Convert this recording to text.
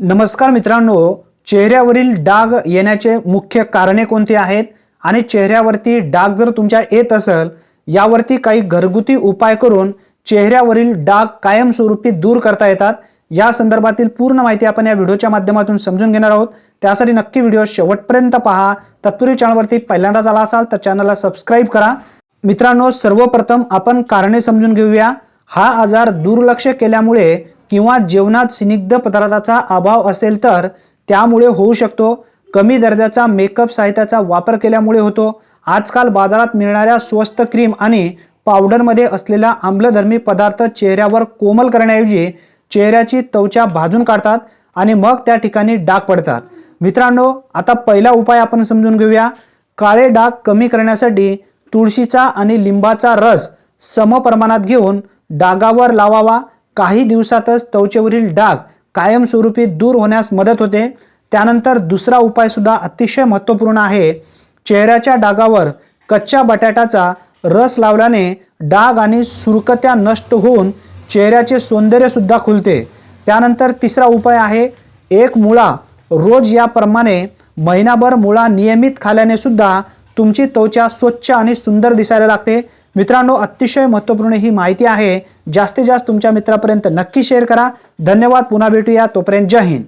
नमस्कार मित्रांनो चेहऱ्यावरील डाग येण्याचे मुख्य कारणे कोणती आहेत? आणि चेहऱ्यावरती डाग जर तुमच्या येत असेल यावरती काही घरगुती उपाय करून चेहऱ्यावरील डाग कायमस्वरूपी दूर करता येतात. या संदर्भातील पूर्ण माहिती आपण या व्हिडिओच्या माध्यमातून समजून घेणार आहोत. त्यासाठी नक्की व्हिडिओ शेवटपर्यंत पहा. तत्पूर्वी चॅनलवरती पहिल्यांदाच आला असाल तर चॅनलला सबस्क्राईब करा. मित्रांनो सर्वप्रथम आपण कारणे समजून घेऊया. हा आजार दुर्लक्ष केल्यामुळे किंवा जेवणात स्निग्ध पदार्थाचा अभाव असेल तर त्यामुळे होऊ शकतो. कमी दर्जाचा मेकअप साहित्याचा वापर केल्यामुळे होतो. आजकाल बाजारात मिळणाऱ्या स्वस्त क्रीम आणि पावडरमध्ये असलेला आम्लधर्मी पदार्थ चेहऱ्यावर कोमल करण्याऐवजी चेहऱ्याची त्वचा भाजून काढतात आणि मग त्या ठिकाणी डाग पडतात. मित्रांनो आता पहिला उपाय आपण समजून घेऊया. काळे डाग कमी करण्यासाठी तुळशीचा आणि लिंबाचा रस सम प्रमाणात घेऊन डागावर लावावा. काही दिवसातच त्वचेवरील डाग कायमस्वरूपी दूर होण्यास मदत होते. त्यानंतर दुसरा उपायसुद्धा अतिशय महत्त्वपूर्ण आहे. चेहऱ्याच्या डागावर कच्च्या बटाट्याचा रस लावल्याने डाग आणि सुरकत्या नष्ट होऊन चेहऱ्याचे सौंदर्यसुद्धा खुलते. त्यानंतर तिसरा उपाय आहे एक मुळा रोज याप्रमाणे महिनाभर मुळा नियमित खाल्याने सुद्धा तुमची त्वचा स्वच्छ आणि सुंदर दिसायला लागते. मित्रांनो अतिशय महत्त्वपूर्ण ही माहिती आहे. जास्तीत जास्त तुमच्या मित्रापर्यंत नक्की शेअर करा. धन्यवाद. पुन्हा भेटूया. तोपर्यंत जय हिंद.